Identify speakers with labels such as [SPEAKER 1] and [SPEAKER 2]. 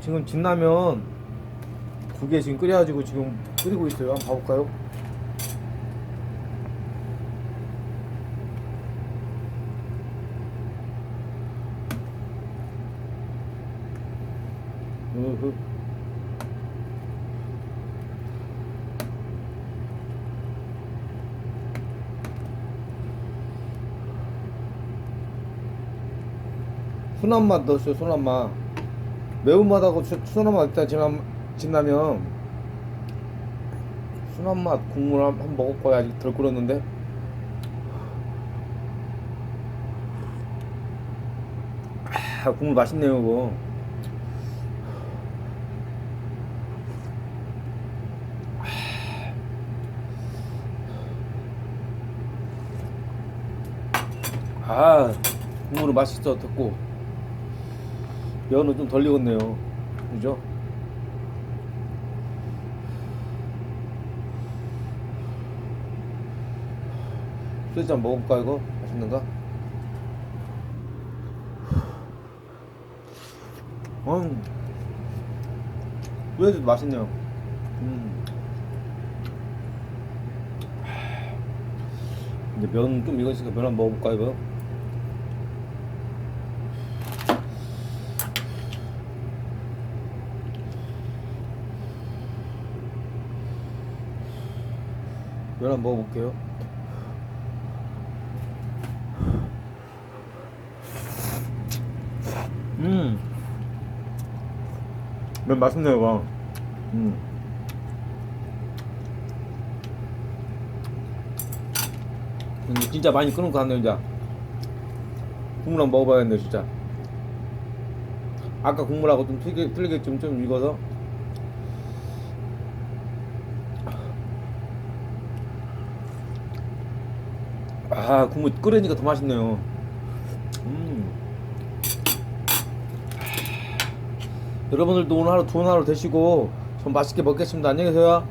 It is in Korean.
[SPEAKER 1] 지금 진라면 두 개 지금 끓여가지고 지금 끓이고 있어요. 한번 봐볼까요? 으흐. 순한 맛 넣었어요. 순한 맛. 매운맛하고 수- 순한 맛 일단 진라, 진라면 순한 맛 국물 한- 한번 먹을 거야. 아직 덜 끓었는데. 아, 국물 맛있네요, 이거. 아, 국물은 맛있어, 듣고. 면은 좀 덜 익었네요. 그죠? 소주 한 먹을까, 이거? 맛있는가? 음. 그래도 맛있네요. 음. 근데 면 좀 익었으니까 면 한 번 먹어볼까, 이거? 면 한번 먹어볼게요. 음. 면 맛있네요, 이거. 음. 근데 진짜 많이 끓는 거 같네요, 이제. 국물 한번 먹어봐야겠네, 진짜. 아까 국물하고 좀 틀게, 틀리게 좀, 좀 익어서. 아, 국물 끓으니까 더 맛있네요. 음. 여러분들도 오늘 하루 좋은 하루 되시고 전 맛있게 먹겠습니다. 안녕히 계세요.